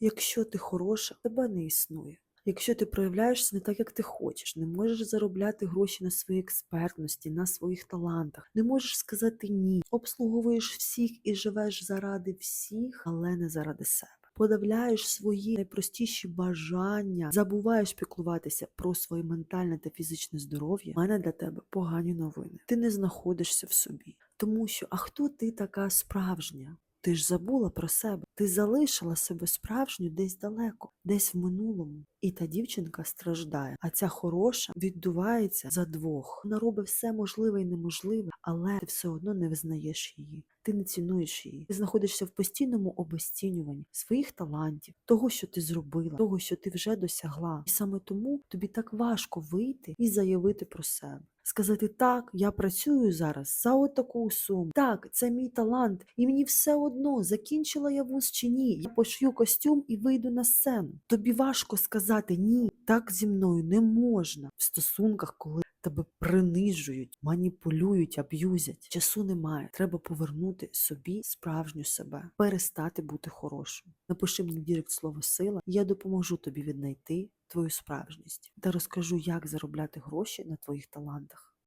Якщо ти хороша, тебе не існує. Якщо ти проявляєшся не так, як ти хочеш, не можеш заробляти гроші на своїй експертності, на своїх талантах, не можеш сказати ні, обслуговуєш всіх і живеш заради всіх, але не заради себе. Подавляєш свої найпростіші бажання, забуваєш піклуватися про своє ментальне та фізичне здоров'я. У мене для тебе погані новини. Ти не знаходишся в собі, тому що а хто ти така справжня? Ти ж забула про себе. Ти залишила себе справжню десь далеко, десь в минулому. І та дівчинка страждає. А ця хороша віддувається за двох. Вона робить все можливе і неможливе, але ти все одно не визнаєш її. Ти не цінуєш її. Ти знаходишся в постійному обесцінюванні своїх талантів, того, що ти зробила, того, що ти вже досягла. І саме тому тобі так важко вийти і заявити про себе. Сказати так, я працюю зараз за отаку суму. Так, це мій талант, і мені все одно, закінчила я вуз чи ні. Я пошью костюм і вийду на сцену. Тобі важко сказати ні, так зі мною не можна в стосунках, коли тебе принижують, маніпулюють, аб'юзять. Часу немає. Треба повернути собі справжню себе, перестати бути хорошим. Напиши мені дірект слово сила, і я допоможу тобі віднайти твою справжність та розкажу, як заробляти гроші на твоїх талантах.